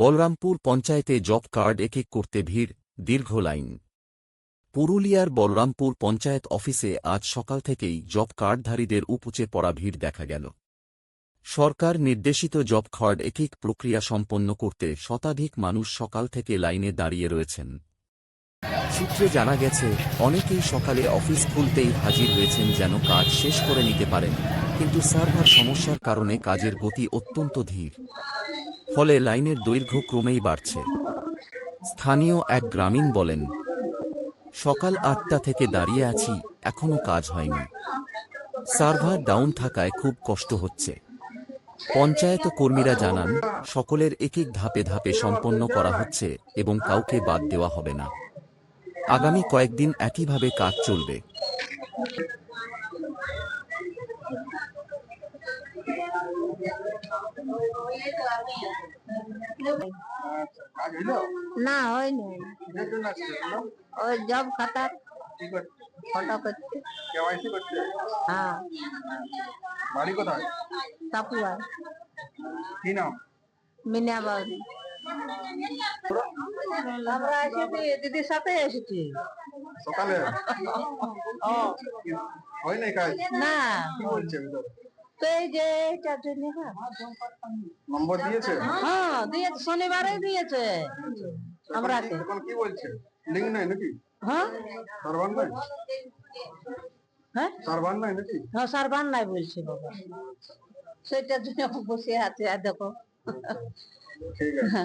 বলরামপুর পঞ্চায়েতে job card এক এক করতে ভিড়, দীর্ঘ লাইন। পুরুলিয়ার বলরামপুর পঞ্চায়েত অফিসে আজ সকাল থেকেই জব কার্ডধারীদের উপচে পড়া ভিড় দেখা গেল। সরকার নির্দেশিত জব কার্ড এক এক প্রক্রিয়া সম্পন্ন করতে শতাধিক মানুষ সকাল থেকে লাইনে দাঁড়িয়ে রয়েছেন। সূত্রে জানা গেছে, অনেকেই সকালে অফিস খুলতেই হাজির হয়েছেন যেন কাজ শেষ করে নিতে পারেন, কিন্তু সার্ভার সমস্যার কারণে কাজের গতি অত্যন্ত ধীর। ফলে লাইনের দৈর্ঘ্য ক্রমেই বাড়ছে। স্থানীয় এক গ্রামীণ বলেন, সকাল আটটা থেকে দাঁড়িয়ে আছি, এখনও কাজ হয়নি। সার্ভার ডাউন থাকায় খুব কষ্ট হচ্ছে। পঞ্চায়েত কর্মীরা জানান, সকলের এক এক ধাপে ধাপে সম্পন্ন করা হচ্ছে এবং কাউকে বাদ দেওয়া হবে না। আগামী কয়েকদিন একইভাবে কাজ চলবে। না হয়নি? ওই জব খাতার কি করছে। কেওয়াইসি করছে হ্যাঁ। বাড়ি কোথায় তাপুয়া কি নাম মিনা বাউরি আমরা এসেছি দিদির সাথে এসেছি। সকালে? হয় নাই কাজ? না। কি বলছে? তো এই যে জন্য হ্যাঁ। নম্বর দিয়েছে? হ্যাঁ দিয়েছে শনিবারে দিয়েছে। আমরা কি- এখন কি বলছে? লিঙ্ক নাই নাকি? হ্যাঁ? সার্ভার নাই? হ্যাঁ? সার্ভার নাই নাকি? হ্যাঁ নাই বলছে বাবা। সেটার জন্য বসে আছে আর দেখো। ঠিক আছে।